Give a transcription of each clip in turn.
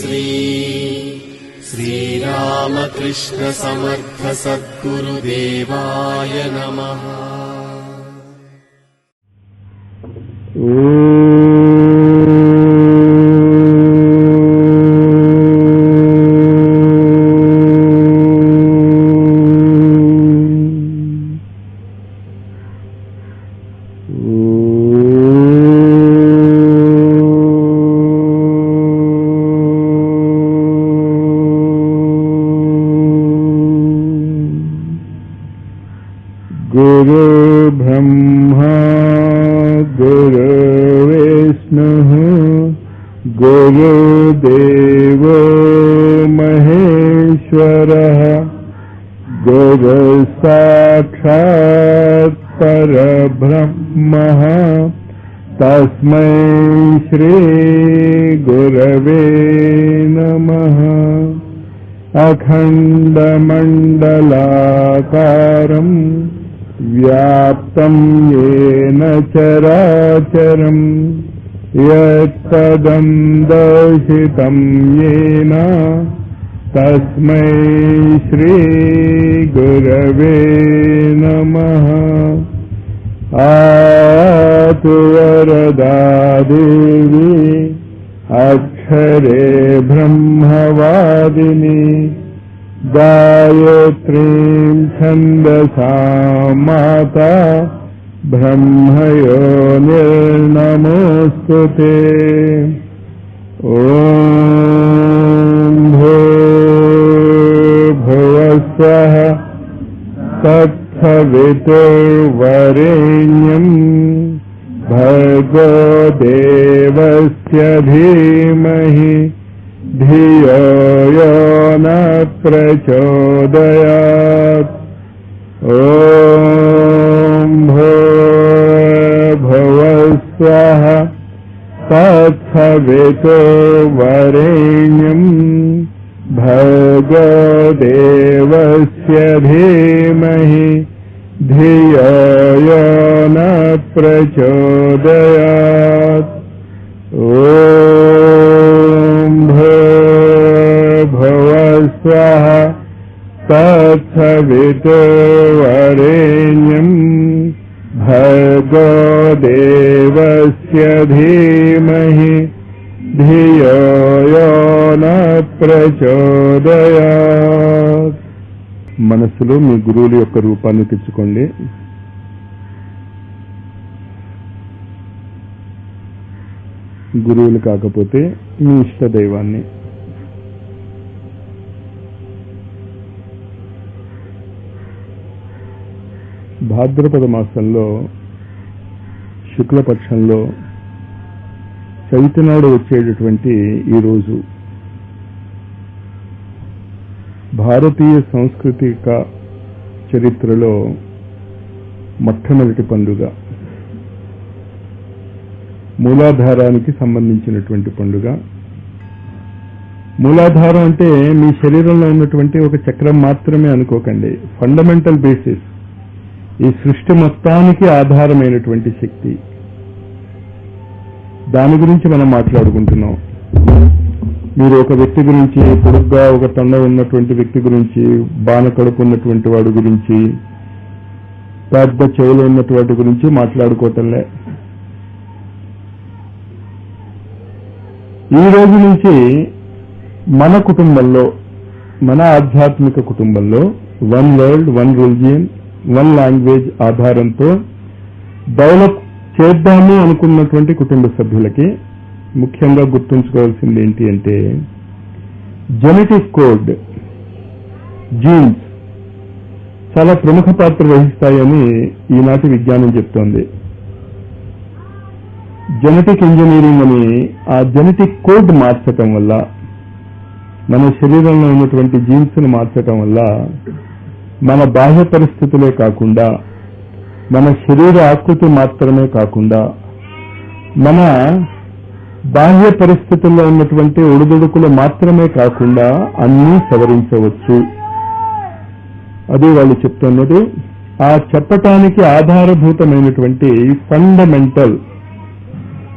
श्री श्रीरामकृष्णसमर्थसद्गुरुदेवाय नमः। गुरुब्रह्मा गुरुष्णुः गुरुदेवो महेश्वरः गुरुसाक्षात् परब्रह्मः। तस्मै श्रीगुरवे नमः। अखण्डमण्डलाकारम् व्याप्तं येन चराचरम् यत्पदं दर्शितं येन। तस्मै श्रीगुरवे नमः। आतु वरदा देवी अक्षरे ब्रह्मवादिनी गायत्रीं छन्दसा माता ब्रह्मयो निर्नमोऽस्तु ते। ॐ भूर्भुवस्वः तत्सवितुर्वरेण्यम् भर्गो देवस्य धीमहि धियो यो न प्रचोदयात् ॐ भूर्भुवस्वः तत्सवितुर्वरेण्यम् भर्गो देवस्य धीमहि धियो यो न प्रचोदयात् तत्सवितुर्वरेण्यम् भर्गो देवस्य धीमहि धियो यो न ప్రచోదయాత్ మనసులో మీ గురువుల యొక్క రూపాన్ని తెచ్చుకోండి గురువులు కాకపోతే మీ ఇష్ట దైవాన్ని భాద్రపద మాసంలో శుక్లపక్షంలో చైతనాడు వచ్చేటటువంటి ఈ రోజు. భారతీయ సాంస్కృతిక చరిత్రలో మొట్టమొదటి పండుగ. మూలాధారానికి సంబంధించినటువంటి పండుగ. మూలాధారం అంటే మీ శరీరంలో ఉన్నటువంటి ఒక చక్రం మాత్రమే అనుకోకండి. ఫండమెంటల్ బేసిస్ ఈ సృష్టి మొత్తానికి ఆధారమైనటువంటి శక్తి. దాని గురించి మనం మాట్లాడుకుంటున్నాం. మీరు ఒక వ్యక్తి గురించి పొడుగ్గా ఒక తండ ఉన్నటువంటి వ్యక్తి గురించి బాణ కడుపు ఉన్నటువంటి వాడి గురించి పెద్ద చెవులు ఉన్నటువంటి గురించి మాట్లాడుకోవటంలే. ఈ రోజు నుంచి మన కుటుంబంలో మన ఆధ్యాత్మిక కుటుంబంలో one world one religion one language ఆధారంతో డెవలప్ చేద్దాము అనుకున్నటువంటి కుటుంబ సభ్యులకి ముఖ్యంగా గుర్తుంచుకోవాల్సింది ఏంటి అంటే జెనెటిక్ కోడ్ జీన్స్ చాలా ప్రముఖ పాత్ర వహిస్తాయని ఈనాటి విజ్ఞానం చెప్తోంది. జెనెటిక్ ఇంజనీరింగ్ అని ఆ జెనెటిక్ కోడ్ మార్చటం వల్ల మన శరీరంలో ఉన్నటువంటి జీన్స్ను మార్చటం వల్ల మన బాహ్య పరిస్థితులే కాకుండా మన శరీర ఆకృతి మాత్రమే కాకుండా మన బాహ్య పరిస్థితుల్లో ఉన్నటువంటి ఒడిదుడుకులు మాత్రమే కాకుండా అన్నీ సవరించవచ్చు. అది వాళ్ళు చెప్తున్నది. ఆ చెప్పటానికి ఆధారభూతమైనటువంటి ఫండమెంటల్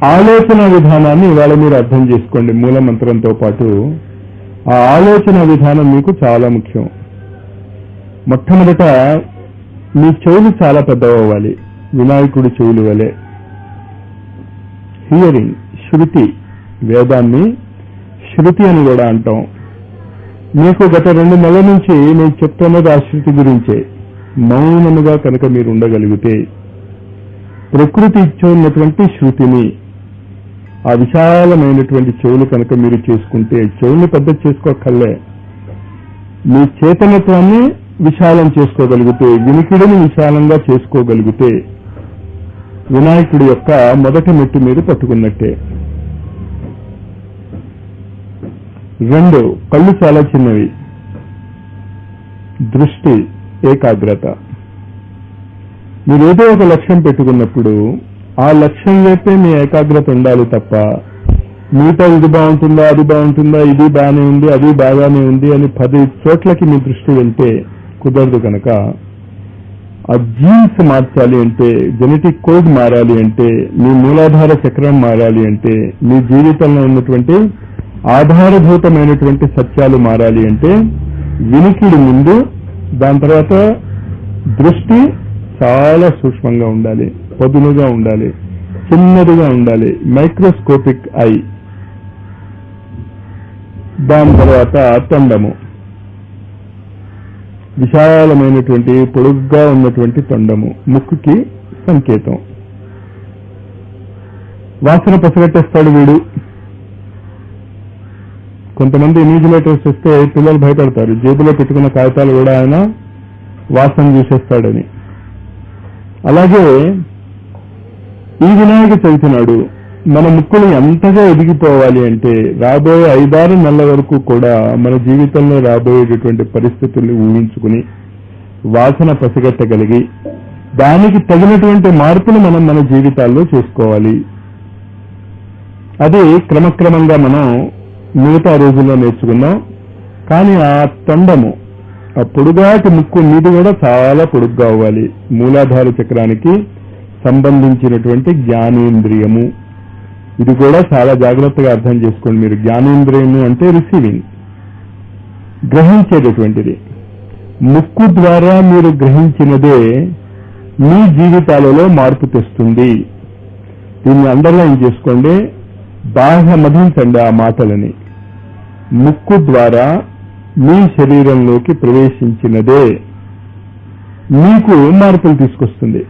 ఆలోచన విధానాన్ని ఇవాళ మీరు అర్థం చేసుకోండి మూలమంత్రంతో పాటు. ఆ ఆలోచన విధానం మీకు చాలా ముఖ్యం. మొట్టమొదట మీ చెవులు చాలా పెద్దవవ్వాలి. వినాయకుడి చెవులు వలె. హియరింగ్ శృతి వేదాన్ని శృతి అని కూడా అంటాం. మీకు గత రెండు నెలల నుంచి నేను చెప్తున్నది ఆ శృతి గురించే. మౌనముగా కనుక మీరు ఉండగలిగితే ప్రకృతి ఇచ్చున్నటువంటి శృతిని ఆ విశాలమైనటువంటి చెవులు కనుక మీరు చేసుకుంటే చెవుని పెద్ద చేసుకోకల్లే మీ చేతనత్వాన్ని విశాలం చేసుకోగలిగితే వినికిడిని విశాలంగా చేసుకోగలిగితే వినాయకుడి యొక్క మొదటి మెట్టు మీద పట్టుకున్నట్టే. రెండు కళ్ళు చాలా చిన్నవి. దృష్టి ఏకాగ్రత. మీరు ఏదో ఒక లక్ష్యం పెట్టుకున్నప్పుడు ఆ లక్ష్యం వైపే మీ ఏకాగ్రత ఉండాలి తప్ప మిగతా ఇది బాగుంటుందా అది బాగుంటుందా ఇది బాగానే ఉంది అది బాగానే ఉంది అని పది చోట్లకి మీ దృష్టి వెళ్తే కుదరదు కనుక ఆ జీన్స్ మార్చాలి అంటే జెనెటిక్ కోడ్ మారాలి అంటే మీ మూలాధార చక్రం మారాలి అంటే మీ జీవితంలో ఉన్నటువంటి ఆధారభూతమైనటువంటి సత్యాలు మారాలి అంటే వినికిడి ముందు దాని తర్వాత దృష్టి చాలా సూక్ష్మంగా ఉండాలి పదునుగా ఉండాలి చిన్నదిగా ఉండాలి మైక్రోస్కోపిక్ ఐ. దాని తర్వాత తొండము విశాలమైనటువంటి పొడుగ్గా ఉన్నటువంటి తొండము ముక్కుకి సంకేతం. వాసన పసిగట్టేస్తాడు వీడు. కొంతమంది ఇన్విజిలేటర్స్ వస్తే పిల్లలు భయపడతారు. జేబులో పెట్టుకున్న కాగితాలు కూడా ఆయన వాసన చూసేస్తాడని. అలాగే ఈ వినాయక చవితి నాడు మన ముక్కులు ఎంతగా ఎదిగిపోవాలి అంటే రాబోయే ఐదారు నెలల వరకు కూడా మన జీవితంలో రాబోయేటటువంటి పరిస్థితుల్ని ఊహించుకుని వాసన పసిగట్టగలిగి దానికి తగినటువంటి మార్పులు మనం మన జీవితాల్లో చేసుకోవాలి. అది క్రమక్రమంగా మనం మిగతా రోజుల్లో నేర్చుకున్నాం. కానీ ఆ తొండము ఆ పొడుగాటి ముక్కు మీద కూడా చాలా పొడుగ్గా అవ్వాలి. మూలాధార చక్రానికి సంబంధించినటువంటి జ్ఞానేంద్రియము. ఇది కూడా చాలా జాగ్రత్తగా అర్థం చేసుకోండి. మీరు జ్ఞానేంద్రియము అంటే రిసీవింగ్ గ్రహించేటటువంటిది. ముక్కు ద్వారా మీరు గ్రహించినదే మీ జీవితాలలో మార్పు తెస్తుంది. దీన్ని అండర్లైన్ చేసుకోండి. బాగా మధించండి ఆ మాటలని. ముక్కు ద్వారా మీ శరీరంలోకి ప్రవేశించినదే మీకు మార్పులు తీసుకొస్తుంది.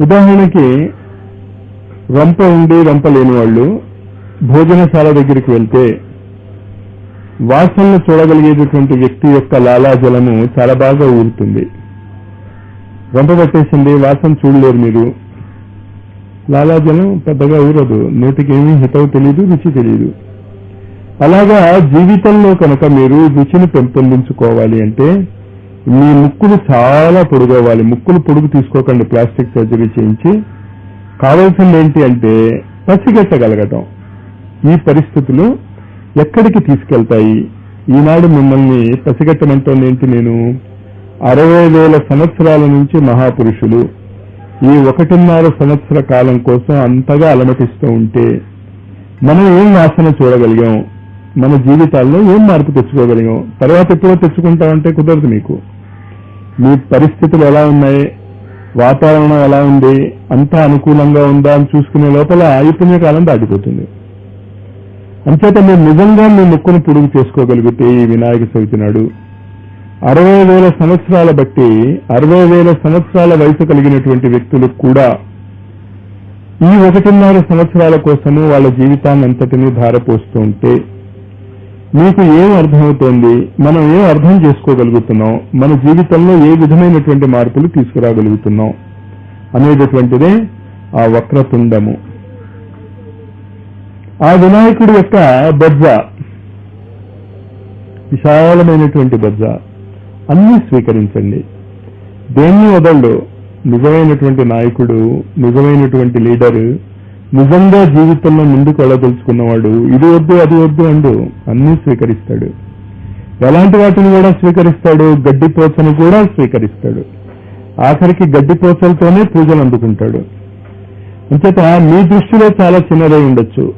ఉదాహరణకి రంప ఉండి రంప లేని వాళ్ళు భోజనశాల దగ్గరికి వెళ్తే వాసనలు చూడగలిగేటటువంటి వ్యక్తి యొక్క లాలాజలము చాలా బాగా ఊరుతుంది. రంప పట్టేసింది వాసన చూడలేరు మీరు. లాలాజలం పెద్దగా ఊరదు నోటికి ఏమీ హితవు తెలియదు రుచి తెలియదు అలాగా జీవితంలో కనుక మీరు రుచిని పెంపొందించుకోవాలి అంటే మీ ముక్కులు చాలా పొడుగవ్వాలి. ముక్కులు పొడుగు తీసుకోకండి ప్లాస్టిక్ సర్జరీ చేయించి. కావాల్సింది ఏంటి అంటే పసిగట్టగలగటం. ఈ పరిస్థితులు ఎక్కడికి తీసుకెళ్తాయి? ఈనాడు మిమ్మల్ని పసిగట్టమంటోంది ఏంటి నేను? అరవై వేల సంవత్సరాల నుంచి మహాపురుషులు. ఈ ఒకటిన్నర సంవత్సర కాలం కోసం అంతగా అలమటిస్తూ ఉంటే మనం ఏం వాసన చూడగలిగాం? మన జీవితాల్లో ఏం మార్పు తెచ్చుకోగలిగాం? తర్వాత ఎప్పుడో తెచ్చుకుంటామంటే కుదరదు మీకు. మీ పరిస్థితులు ఎలా ఉన్నాయి? వాతావరణం ఎలా ఉంది? అంతా అనుకూలంగా ఉందా అని చూసుకునే లోపల ఈ పుణ్యకాలం దాటిపోతుంది. అంచేత మీరు నిజంగా మీ ముక్కును పొడుగు చేసుకోగలిగితే ఈ వినాయక చవితి నాడు అరవై వేల సంవత్సరాల బట్టి అరవై వేల సంవత్సరాల వయసు కలిగినటువంటి వ్యక్తులు కూడా ఈ ఒకటిన్నర సంవత్సరాల కోసము వాళ్ళ జీవితాన్ని అంతటినీ ధారపోస్తుంటే మీకు ఏం అర్థమవుతోంది? మనం ఏం అర్థం చేసుకోగలుగుతున్నాం? మన జీవితంలో ఏ విధమైనటువంటి మార్పులు తీసుకురాగలుగుతున్నాం? అనేటటువంటిదే ఆ వక్రతుండము ఆ వినాయకుడి యొక్క బజ్జ విశాలమైనటువంటి బజ్జ అన్ని స్వీకరించండి. దేన్ని వదలడు నిజమైనటువంటి నాయకుడు నిజమైనటువంటి లీడరు నిజంగా జీవితంలో ముందుకు వెళ్ళదలుచుకున్నవాడు ఇది వద్దు అది వద్దు అండు అన్నీ స్వీకరిస్తాడు. ఎలాంటి వాటిని కూడా స్వీకరిస్తాడు గడ్డిపోచను కూడా స్వీకరిస్తాడు. ఆఖరికి గడ్డిపోచలతోనే పూజలు అందుకుంటాడు. అంచేత మీ దృష్టిలో చాలా చిన్నదై ఉండొచ్చు.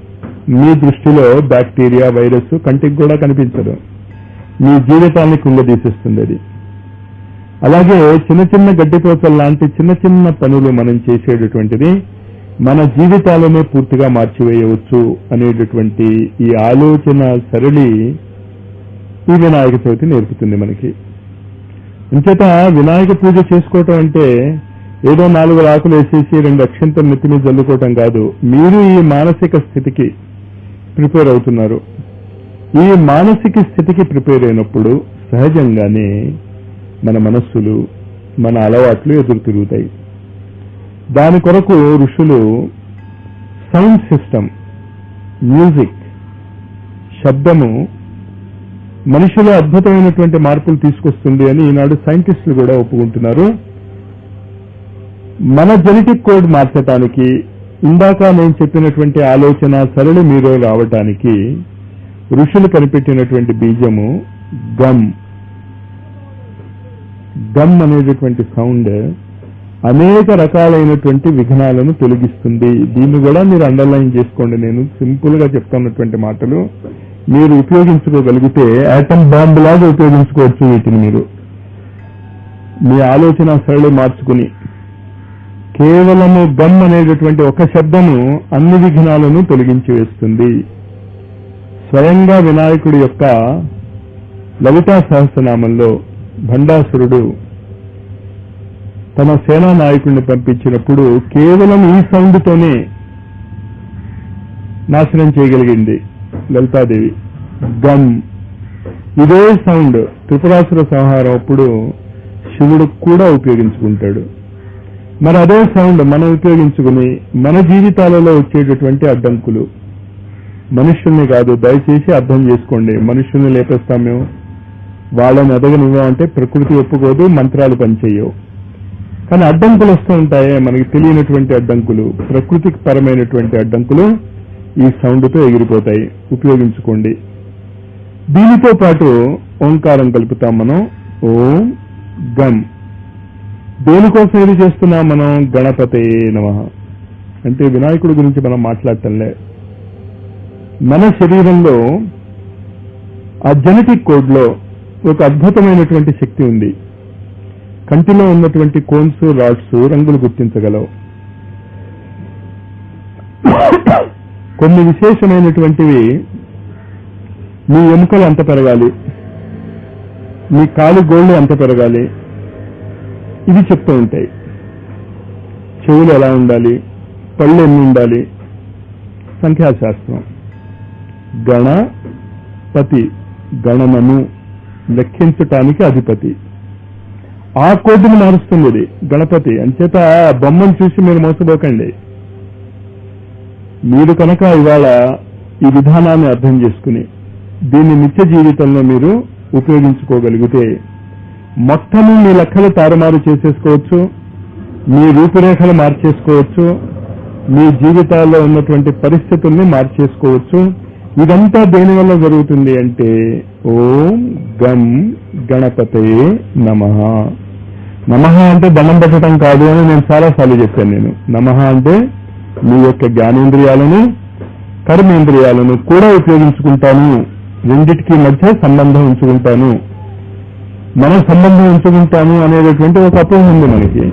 మీ దృష్టిలో బ్యాక్టీరియా వైరస్ కంటికి కూడా కనిపించదు. మీ జీవితాన్ని కుంగదీసిస్తుంది అది. అలాగే చిన్న చిన్న గడ్డిపోతల లాంటి చిన్న చిన్న పనులు మనం చేసేటటువంటిది మన జీవితాలనే పూర్తిగా మార్చివేయవచ్చు అనేటటువంటి ఈ ఆలోచన సరళి ఈ వినాయక చవితి నేర్పుతుంది మనకి. ఇంచేత వినాయక పూజ చేసుకోవటం అంటే ఏదో నాలుగు రాకులు వేసేసి రెండు అక్షంతం నెత్తిని జల్లుకోవటం కాదు. మీరు ఈ మానసిక స్థితికి ప్రిపేర్ అవుతున్నారు. ఈ మానసిక స్థితికి ప్రిపేర్ అయినప్పుడు సహజంగానే మన మనస్సులు మన అలవాట్లు ఎదురు తిరుగుతాయి దాని కొరకు ఋషులు సౌండ్ సిస్టమ్ మ్యూజిక్ శబ్దము మనిషిలో అద్భుతమైనటువంటి మార్పులు తీసుకొస్తుంది అని ఈనాడు సైంటిస్టులు కూడా ఒప్పుకుంటున్నారు. మన జెనెటిక్ కోడ్ మార్చటానికి ఇందాక నేను చెప్పినటువంటి ఆలోచన సరళి మీలో రావటానికి ఋషులు కనిపెట్టినటువంటి బీజము గమ్. గమ్ అనేటటువంటి సౌండ్ అనేక రకాలైనటువంటి విఘ్నాలను తొలగిస్తుంది. దీన్ని కూడా మీరు అండర్లైన్ చేసుకోండి. నేను సింపుల్గా చెప్తున్నటువంటి మాటలు మీరు ఉపయోగించుకోగలిగితే యాటమ్ బాంబు లాగా ఉపయోగించుకోవచ్చు వీటిని మీరు. మీ ఆలోచన సరళి మార్చుకుని. కేవలము గమ్ అనేటటువంటి ఒక శబ్దము అన్ని విఘ్నాలను తొలగించి వేస్తుంది. స్వయంగా వినాయకుడి యొక్క లలితా సహస్రనామంలో భండాసురుడు తన సేనా నాయకుడిని పంపించినప్పుడు కేవలం ఈ సౌండ్తోనే నాశనం చేయగలిగింది లలితాదేవి. గమ్. ఇదే సౌండ్ త్రిపురాసుర సంహారం అప్పుడు శివుడు కూడా ఉపయోగించుకుంటాడు. మరి అదే సౌండ్ మనం ఉపయోగించుకుని మన జీవితాలలో వచ్చేటటువంటి అడ్డంకులు. మనుషుల్ని కాదు దయచేసి అర్థం చేసుకోండి. మనుషుల్ని లేపేస్తాం మేము. వాళ్ళని ఎదగనివ్వమంటే ప్రకృతి ఒప్పుకోదు మంత్రాలు పనిచేయవు. కానీ అడ్డంకులు వస్తూ ఉంటాయే మనకి తెలియనటువంటి అడ్డంకులు ప్రకృతికి పరమైనటువంటి అడ్డంకులు ఈ సౌండ్తో ఎగిరిపోతాయి. ఉపయోగించుకోండి. దీనితో పాటు ఓంకారం కలుపుతాం మనం. ఓం గమ్ దేనికోసం ఇది చేస్తున్నాం మనం? గణపతే నమ. అంటే వినాయకుడి గురించి మనం మాట్లాడటంలే. మన శరీరంలో ఆ జెనెటిక్ కోడ్లో ఒక అద్భుతమైనటువంటి శక్తి ఉంది. కంటిలో ఉన్నటువంటి కోన్స్ రాడ్స్ రంగులు గుర్తించగలవు. కొన్ని విశేషమైనటువంటివి మీ ఎముకలు అంత పెరగాలి మీ కాలు గోళ్ళు అంత పెరగాలి ఇవి చెప్తూ ఉంటాయి. చెవులు ఎలా ఉండాలి పళ్ళు ఎన్ని ఉండాలి సంఖ్యాశాస్త్రం. గణపతి గణనము లెక్కించటానికి అధిపతి. ఆ కోడ్ని మారుస్తుంది ఇది గణపతి. అంచేత బొమ్మను చూసి మీరు మోసపోకండి. మీరు కనుక ఇవాళ ఈ విధానాన్ని అర్థం చేసుకుని దీన్ని నిత్య జీవితంలో మీరు ఉపయోగించుకోగలిగితే మొత్తము మీ లెక్కలు తారుమారు చేసేసుకోవచ్చు మీ రూపురేఖలు మార్చేసుకోవచ్చు మీ జీవితాల్లో ఉన్నటువంటి పరిస్థితుల్ని మార్చేసుకోవచ్చు. ఇదంతా దేనివల్ల జరుగుతుంది అంటే ఓం గం గణపతే నమ. నమహ అంటే దండం పెట్టడం కాదు అని నేను చాలాసార్లు చెప్పాను నేను. నమహ అంటే మీ యొక్క జ్ఞానేంద్రియాలను కర్మేంద్రియాలను కూడా ఉపయోగించుకుంటాను. రెండిటికి మధ్య సంబంధం ఉంచుకుంటాను. మనం సంబంధం ఉంచుకుంటాము అనేటటువంటి ఒక అపోహ ఉంది మనకి.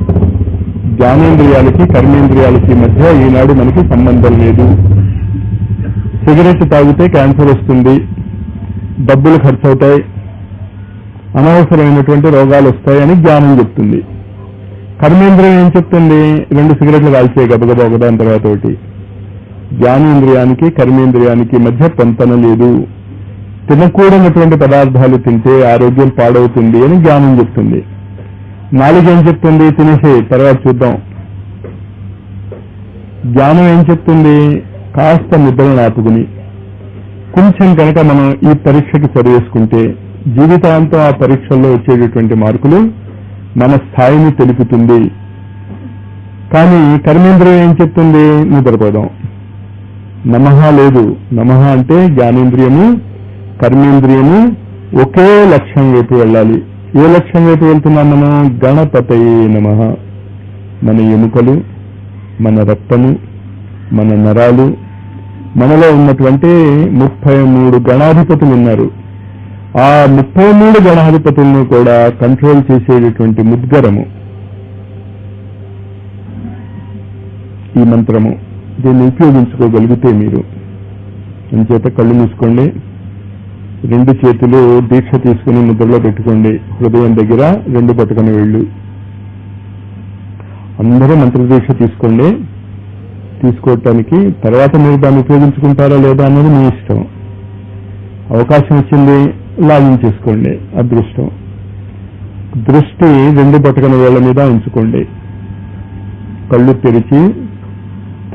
జ్ఞానేంద్రియాలకి కర్మేంద్రియాలకి మధ్య ఈనాడు మనకి సంబంధం లేదు. సిగరెట్ తాగితే క్యాన్సర్ వస్తుంది. డబ్బులు ఖర్చు అవుతాయి అనవసరమైనటువంటి రోగాలు వస్తాయని జ్ఞానం చెప్తుంది. కర్మేంద్రియం ఏం చెప్తుంది? రెండు సిగరెట్లు కాల్చే గబగబా ఒకదాని తర్వాత ఒకటి. జ్ఞానేంద్రియానికి కర్మేంద్రియానికి మధ్య పొంతన లేదు. తినకూడనటువంటి పదార్థాలు తింటే ఆరోగ్యం పాడవుతుంది అని జ్ఞానం చెప్తుంది. నాలుగు ఏం చెప్తుంది? తినేసే తర్వాత చూద్దాం. జ్ఞానం ఏం చెప్తుంది? కాస్త నిద్రను ఆపుకుని కొంచెం కనుక మనం ఈ పరీక్షకి సరివేసుకుంటే జీవితాంతం ఆ పరీక్షల్లో వచ్చేటటువంటి మార్కులు మన స్థాయిని తెలుపుతుంది. కానీ కర్మేంద్రియం ఏం చెప్తుంది? నిద్రపోదాం నమహ లేదు. నమః అంటే జ్ఞానేంద్రియము కర్మేంద్రియము ఒకే లక్ష్యం వైపు వెళ్ళాలి. ఏ లక్ష్యం వైపు వెళ్తున్నాం మనం? గణపతయే నమ. మన ఎముకలు మన రక్తము మన నరాలు. మనలో ఉన్నటువంటి ముప్పై మూడు గణాధిపతులు ఉన్నారు. ఆ ముప్పై మూడు గణాధిపతులను కూడా కంట్రోల్ చేసేటటువంటి ముద్గరము. ఈ మంత్రము. దీన్ని ఉపయోగించుకోగలిగితే మీరు. చేత కళ్ళు మూసుకోండి. రెండు చేతులు దీక్ష తీసుకుని ముద్రలో పెట్టుకోండి. హృదయం దగ్గర రెండు పట్టుకుని వెళ్ళు. అందరూ మంత్ర దీక్ష తీసుకోండి. తీసుకోవటానికి తర్వాత మీరు దాన్ని ఉపయోగించుకుంటారా లేదా అనేది మీ ఇష్టం. అవకాశం వచ్చింది. లాగించేసుకోండి అదృష్టం. దృష్టి రెండు బతుకని వేళ్ళ మీద ఉంచుకోండి. కళ్ళు తెరిచి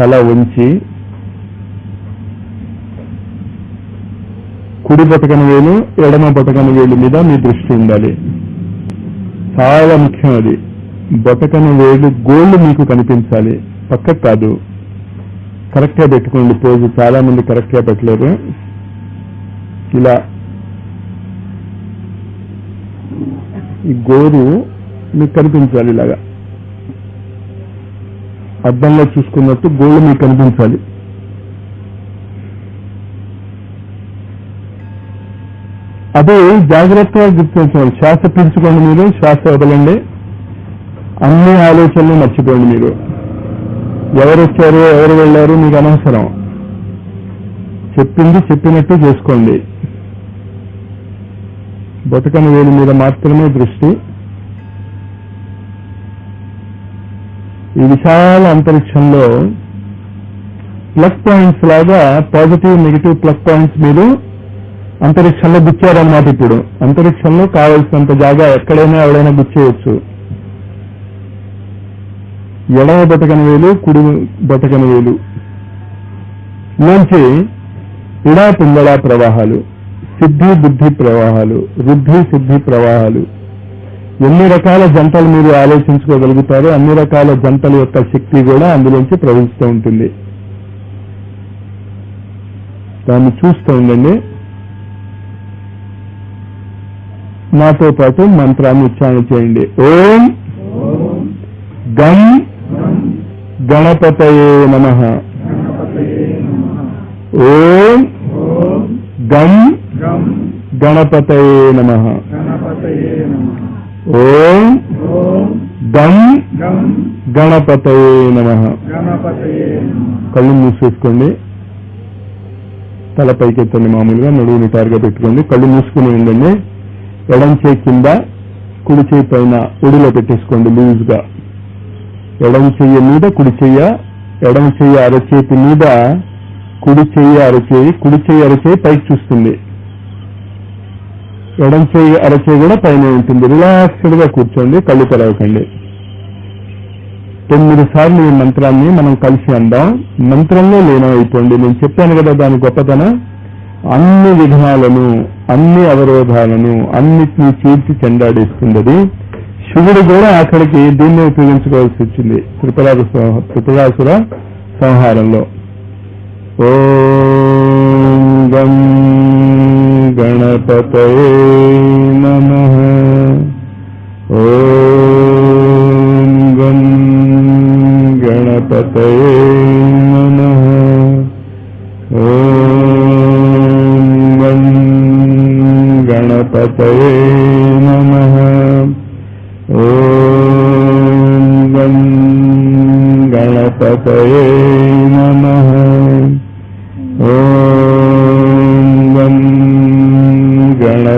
తల ఉంచి కుడి బతకన వేలు ఎడమ బతకన వేలు మీద మీ దృష్టి ఉండాలి. చాలా ముఖ్యం అది. బతకన వేలు గోళ్ళు మీకు కనిపించాలి. పక్కకు కాదు. కరెక్ట్గా పెట్టుకోండి. పోజు చాలా మంది కరెక్ట్గా పెట్టలేరు. ఇలా ఈ గోరు మీకు కనిపించాలి ఇలాగా. అద్దంలో చూసుకున్నట్టు గోళ్ళు మీకు కనిపించాలి. అదే జాగ్రత్తగా గుర్తించండి. శ్వాస పీల్చుకోండి మీరు శ్వాస వదలండి. అన్ని ఆలోచనలు మర్చిపోండి మీరు. ఎవరు వచ్చారు ఎవరు వెళ్ళారు మీకు అనవసరం. చెప్పింది చెప్పినట్టు చేసుకోండి. బతుకని వేలు మీద మాత్రమే దృష్టి. ఈ విశాల అంతరిక్షంలో ప్లస్ పాయింట్స్ లాగా పాజిటివ్ నెగిటివ్ ప్లస్ పాయింట్స్ మీరు అంతరిక్షంలో గుచ్చారన్నమాట ఇప్పుడు. అంతరిక్షంలో కావలసినంత జాగా ఎక్కడైనా ఎవడైనా గుచ్చేయచ్చు ఎడమ బతకని వేలు కుడి బతకని వేలు. నుంచి ఇడా పిందడా ప్రవాహాలు. సిద్ధి బుద్ధి ప్రవాహాలు వృద్ధి సిద్ధి ప్రవాహాలు. ఎన్ని రకాల జంటలు మీరు ఆలోచించుకోగలుగుతారో అన్ని రకాల జంటల యొక్క శక్తి కూడా అందులోంచి ప్రవహిస్తూ ఉంటుంది. దాన్ని చూస్తూ ఉండండి. నాతో పాటు మంత్రాన్ని ఉచ్చారణ చేయండి. ఓం గం గణపతయే నమ. ఓం గం గణపతయే నమ ఓం గం గణపతయే నమ కళ్ళు మూసేసుకోండి. తల పైకెత్తండి మామూలుగా నడువు నిటారుగా పెట్టుకోండి. కళ్ళు మూసుకుని ఉండండి. ఎడం చేయి కింద కుడి చేయి పైన ఒడిలో పెట్టేసుకోండి లూజ్గా ఎడం చెయ్యి మీద కుడి చెయ్య ఎడమ చెయ్యి అరచేతి మీద కుడి చెయ్యి అరచేయి కుడి చెయ్యి అరచేయి పైకి చూస్తుంది. ఎడం చేయి అరచేయి కూడా పైన ఉంటుంది. రిలాక్స్డ్గా కూర్చోండి కళ్ళు తెరవకండి. తొమ్మిది సార్లు ఈ మంత్రాన్ని మనం కలిసి అందాం. మంత్రంలో లీనమైపోండి. నేను చెప్పాను కదా దాని గొప్పతనం? అన్ని విఘ్నాలను అన్ని అవరోధాలను అన్నిటినీ చీల్చి చెండాడేస్తుంది శివుడు కూడా అక్కడికి దీన్ని ఉపయోగించుకోవాల్సి వచ్చింది. త్రిపురాసు త్రిపురాసుర సంహారంలో. ఓ గం गणपत नम। ॐ गं गणपतये नमः। ॐ नम गणपतये नमः। ॐ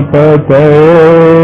पतये